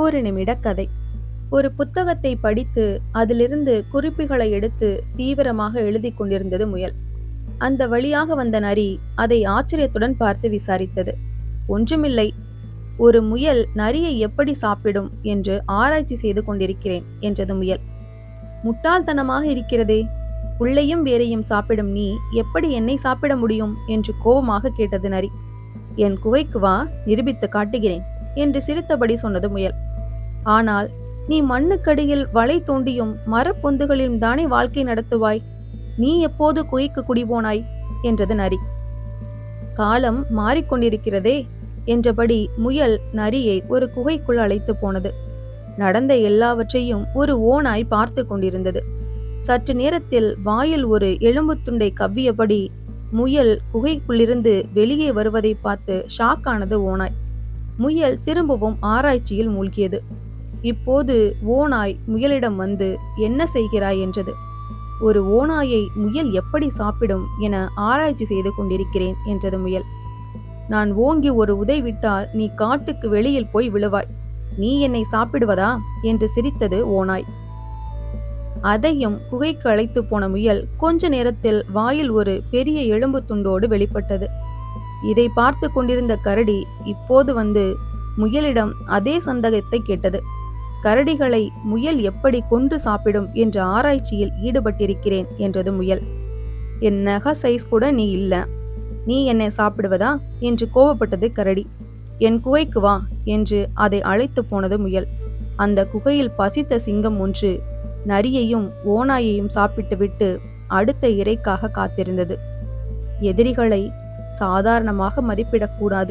ஒரு நிமிட கதை. ஒரு புத்தகத்தை படித்து அதிலிருந்து குறிப்புகளை எடுத்து தீவிரமாக எழுதி கொண்டிருந்தது முயல். அந்த வழியாக வந்த நரி அதை ஆச்சரியத்துடன் பார்த்து விசாரித்தது. ஒன்றுமில்லை. ஒரு முயல் நரியை எப்படி சாப்பிடும் என்று ஆராய்ச்சி செய்து கொண்டிருக்கிறேன் என்றது முயல். முட்டாள்தனமாக இருக்கிறதே. உள்ளேயும் வேறையும் சாப்பிடும் நீ எப்படி என்னை சாப்பிட முடியும்? என்று கோபமாக கேட்டது நரி. என் குகைக்கு வா நிரூபித்து காட்டுகிறேன் என்று சிரித்தபடி சொன்னது முயல். ஆனால் நீ மண்ணுக்கடியில் வலை தோண்டியும் மரப்பொந்துகளிலும் தானே வாழ்க்கை நடத்துவாய்? நீ எப்போது குகைக்கு குடிபோனாய்? என்றது நரி. காலம் மாறிக்கொண்டிருக்கிறதே என்றபடி முயல் நரியை ஒரு குகைக்குள் அழைத்து போனது. நடந்த எல்லாவற்றையும் ஒரு ஓனாய் பார்த்து கொண்டிருந்தது. சற்று நேரத்தில் வாயில் ஒரு எலும்புத் துண்டை கவ்வியபடி முயல் குகைக்குள்ளிருந்து வெளியே வருவதை பார்த்து ஷாக்கானது ஓனாய். முயல் திரும்பவும் ஆராய்ச்சியில் மூழ்கியது. இப்போது ஓநாய் முயலிடம் வந்து என்ன செய்கிறாய்? என்றது. ஒரு ஓநாயை முயல் எப்படி சாப்பிடும் என ஆராய்ச்சி செய்து கொண்டிருக்கிறேன் என்றது முயல். நான் ஓங்கி ஒரு உதை விட்டால் நீ காட்டுக்கு வெளியில் போய் விழுவாய். நீ என்னை சாப்பிடுவதா? என்று சிரித்தது ஓநாய். அதையும் குகைக்கு அழைத்து போன முயல் கொஞ்ச நேரத்தில் வாயில் ஒரு பெரிய எலும்பு துண்டோடு வெளிப்பட்டது. இதை பார்த்து கொண்டிருந்த கரடி இப்போது வந்து முயலிடம் அதே சந்தகத்தை கேட்டது. கரடிகளை முயல் எப்படி கொன்று சாப்பிடும் என்ற ஆராய்ச்சியில் ஈடுபட்டிருக்கிறேன் என்றது முயல். என் நக சைஸ் கூட நீ இல்ல. நீ என்னை சாப்பிடுவதா? என்று கோபப்பட்டது கரடி. என் குகைக்கு வா என்று அதை அழைத்து போனது முயல். அந்த குகையில் பசித்த சிங்கம் ஒன்று நரியையும் ஓநாயையும் சாப்பிட்டுவிட்டு அடுத்த இறைக்காக காத்திருந்தது. எதிரிகளை சாதாரணமாக மதிப்பிடக்கூடாது.